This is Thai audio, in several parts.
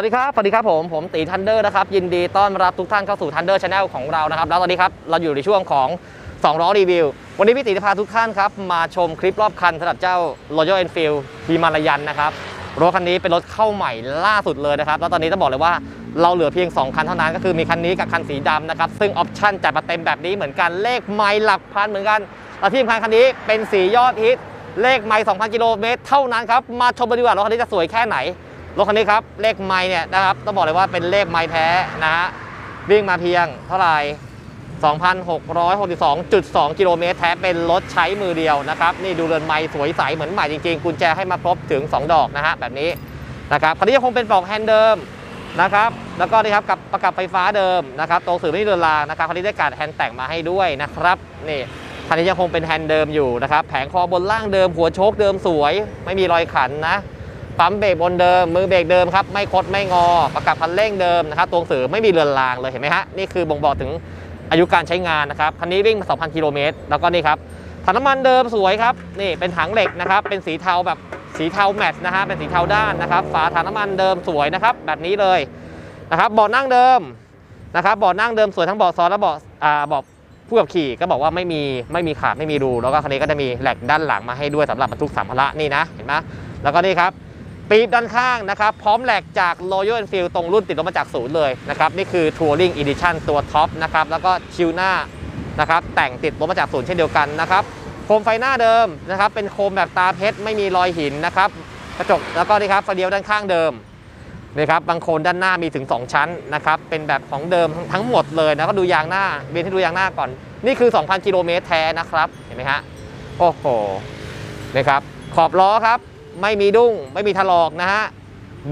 วัสดีครับสวัสดีครับผม ผมตีทันเดอร์นะครับ ยินดีต้อนรับทุกท่านเข้าสู่ทันเดอร์ชาแนลของเรานะครับ แล้วตอนนี้ครับ เราอยู่ในช่วงของ2ล้อรีวิว วันนี้พี่ตีจะพาทุกท่านครับ มาชมคลิปรอบคันสำหรับเจ้า Royal Enfield ฮิมาลายันนะครับ รถคันนี้เป็นรถเข้าใหม่ล่าสุดเลยนะครับ แล้วตอนนี้ต้องบอกเลยว่าเราเหลือเพียง 2 คันเท่านั้นก็คือมีคันนี้กับคันสีดำนะครับ ซึ่งออปชั่นจัดมาเต็มแบบนี้เหมือนกันเลขไมล์หลักพันเหมือนกันและที่สำคัญคันนี้เป็นสียอดฮิตเลขไมล์2,000กิโลเมตรเท่านั้นครับมาชมกันดีกว่ารถคันนี้จะสวยแค่ไหน รถคันนี้ครับเลขไมล์เนี่ยนะครับต้องบอกเลยว่าเป็นเลขไมล์แท้นะฮะวิ่งมาเพียงเท่าไหร่2,662.2 กิโลเมตรแท้เป็นรถใช้มือเดียวนะครับ นี่ดูเรือนไม้สวยใสเหมือนใหม่จริงๆ กุญแจให้มาครบถึง 2 ดอกนะฮะแบบนี้นะครับคันนี้ยังคงเป็นปลอกแฮนด์เดิมนะครับแล้วก็นี่ครับกับประกับไฟฟ้าเดิมนะครับตัวสื่อไม่เรือนรางนะครับคันนี้ได้การแฮนด์แต่งมาให้ด้วยนะครับนี่คันนี้ยังคงเป็นแฮนด์เดิมอยู่นะครับแผงคอบนล่างเดิมหัวโชคเดิมสวย ไม่มีรอยขันนะ ปั๊มเบรกบนเดิม มือเบรกเดิมครับ ไม่คดไม่งอ ประกับคันเร่งเดิมนะครับ ตัวหนังสือไม่มีเรือนรางเลยเห็นไหมฮะ นี่คือบ่งบอกถึงอายุการใช้งานนะครับ คันนี้วิ่งมา 2,000 กิโลเมตร แล้วก็นี่ครับ ถังน้ำมันเดิมสวยครับ นี่เป็นถังเหล็กนะครับ เป็นสีเทาแบบสีเทาแมทนะฮะ เป็นสีเทาด้านนะครับ ฝาถังน้ำมันเดิมสวยนะครับ แบบนี้เลยนะครับเบาะนั่งเดิมนะครับเบาะนั่งเดิมสวยทั้งเบาะซ้อนและเบาะอ่าเบาะผู้ขับขี่ก็บอกว่าไม่มีไม่มีขาดไม่มีรูแล้วก็คันนี้ก็จะมีแหลกด้านหลังมาให้ด้วยสำหรับบรรทุกสัมภาระนี่นะเห็นไหมแล้วก็นี่ครับ ปีบด้านข้างนะครับ พร้อมแหลกจาก Royal Enfield ตรงรุ่นติดรถมาจากศูนย์เลยนะครับ นี่คือ Touring Edition ตัวท็อปนะครับ แล้วก็ชิวหน้านะครับ แต่งติดรถมาจากศูนย์เช่นเดียวกันนะครับ โคมไฟหน้าเดิมนะครับ เป็นโคมแบบตาเพชร ไม่มีรอยหินนะครับ กระจก แล้วก็นี่ครับไฟเดียวด้านข้างเดิมนี่ครับบางโคนด้านหน้ามีถึง 2 ชั้นนะครับ เป็นแบบของเดิมทั้งหมดเลยนะก็ดูยางหน้า เบนที่ดูยางหน้าก่อน นี่คือ 2,000 กิโลเมตรแท้นะครับ เห็นไหมฮะ โอ้โหนี่ครับ ขอบล้อครับ ไม่มีดุ้ง ไม่มีถลอกนะฮะ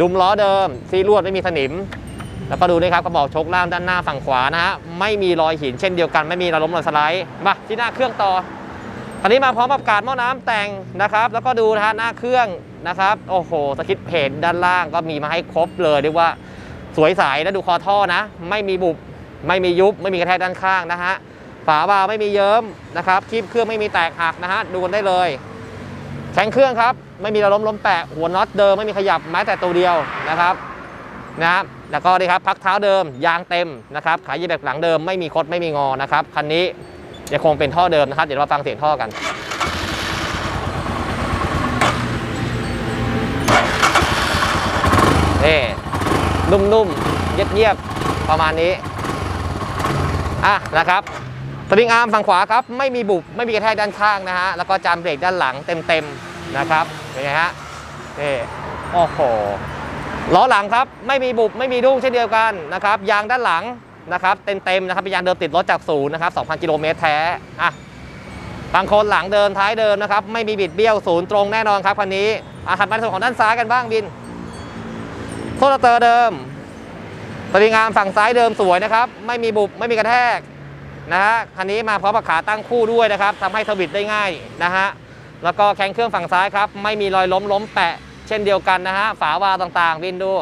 ดุมล้อเดิม ซีลวดไม่มีสนิม แล้วก็ดูนี่ครับกระบอกชคล่างด้านหน้าฝั่งขวานะฮะ ไม่มีรอยหินเช่นเดียวกัน ไม่มีระล้มรอยสไลด์ มาที่หน้าเครื่องต่อคันนี้มาพร้อมกับการหม้อน้ำแต่งนะครับ แล้วก็ดูนะฮะหน้าเครื่องนะครับ โอ้โห สกิดเพจด้านล่างก็มีมาให้ครบเลยเรียกว่าสวยใสแล้วดูคอท่อนะ ไม่มีบุบ ไม่มียุบ ไม่มีกระแทกด้านข้างนะฮะ ฝาบาไม่มีเยิ้มนะครับ คลิปเครื่องไม่มีแตกหักนะฮะ ดูกันได้เลย แข็งเครื่องครับ ไม่มีระล้มล้มแปะ หัวน็อตเดิมไม่มีขยับแม้แต่ตัวเดียวนะครับนะครับแล้วก็นี่ครับพักเท้าเดิม ยางเต็มนะครับขายยีแบบหลังเดิมไม่มีคดไม่มีงอนะครับคันนี้ยังคงเป็นท่อเดิมนะครับ เดี๋ยวเราฟังเสียงท่อกันนี่นุ่มๆเยียบๆประมาณนี้อะนะครับ สปริงอาร์มฝั่งขวาครับไม่มีบุบไม่มีกระแทกด้านข้างนะฮะแล้วก็จามเบรกด้านหลังเต็มๆนะครับเป็นไงฮะนี่โอ้โหล้อหลังครับไม่มีบุบไม่มีดุ้งเช่นเดียวกันนะครับยางด้านหลังนะครับเต็มๆนะครับเป็นยางเดิมติดรถจากศูนย์นะครับ2,000กิโลเมตรแท้อะบางคนหลังเดินท้ายเดิมนะครับไม่มีบิดเบี้ยวศูนย์ตรงแน่นอนครับคันนี้อะถัดมาส่วนของด้านซ้ายกันบ้างบินโซลาเตอร์เดิมสวิงอาร์มฝั่งซ้ายเดิมสวยนะครับไม่มีบุบไม่มีกระแทก นะฮะคันนี้มาพร้อมกับขาตั้งคู่ด้วยนะครับทำให้สวิตได้ง่ายนะฮะแล้วก็แข้งเครื่องฝั่งซ้ายครับไม่มีรอยล้มล้มแปะ เช่นเดียวกันนะฮะฝาวาลต่างๆ วินดู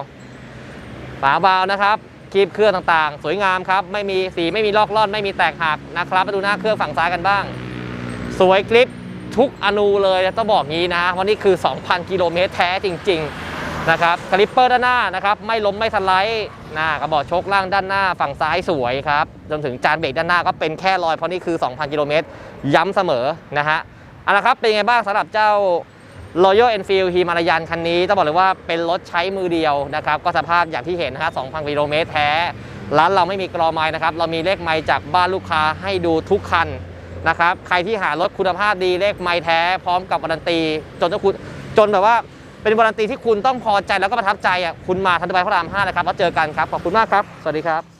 ฝาวาล์วนะครับคีบเครื่องต่างๆ สวยงามครับไม่มีสีไม่มีลอกล่อนไม่มีแตกหักนะครับมาดูหน้าเครื่องฝั่งซ้ายกันบ้าง สวยคลิปทุกอนูเลยต้องบอกงี้นะวันนี้คือ 2,000 กิโลเมตรแท้จริง ๆ นะครับคลิปเปอร์ด้านหน้านะครับไม่ล้มไม่สไลด์หน้ากระบอกโชคล่างด้านหน้าฝั่งซ้ายสวยครับจนถึงจานเบรกด้านหน้าก็เป็นแค่รอยเพราะนี่คือ 2,000 กิโลเมตรย้ำเสมอนะฮะเอาละครับเป็นไงบ้างสำหรับเจ้า Royal Enfield ฮิมาลายันคันนี้ต้องบอกเลยว่าเป็นรถใช้มือเดียวนะครับก็สภาพอย่างที่เห็นนะฮะ2,000 กิโลเมตรแท้ร้านเราไม่มีกรอไม้นะครับเรามีเลขไม้จากบ้านลูกค้าให้ดูทุกคันนะครับใครที่หารถคุณภาพดีเลขไม้แท้พร้อมกับการันตีจนถ้าคุณจนแบบว่า เป็นบารันตีที่คุณต้องพอใจแล้วก็ประทับใจอะคุณมาทันทีพระราม5นะครับแล้วเจอกันครับขอบคุณมากครับ สวัสดีครับ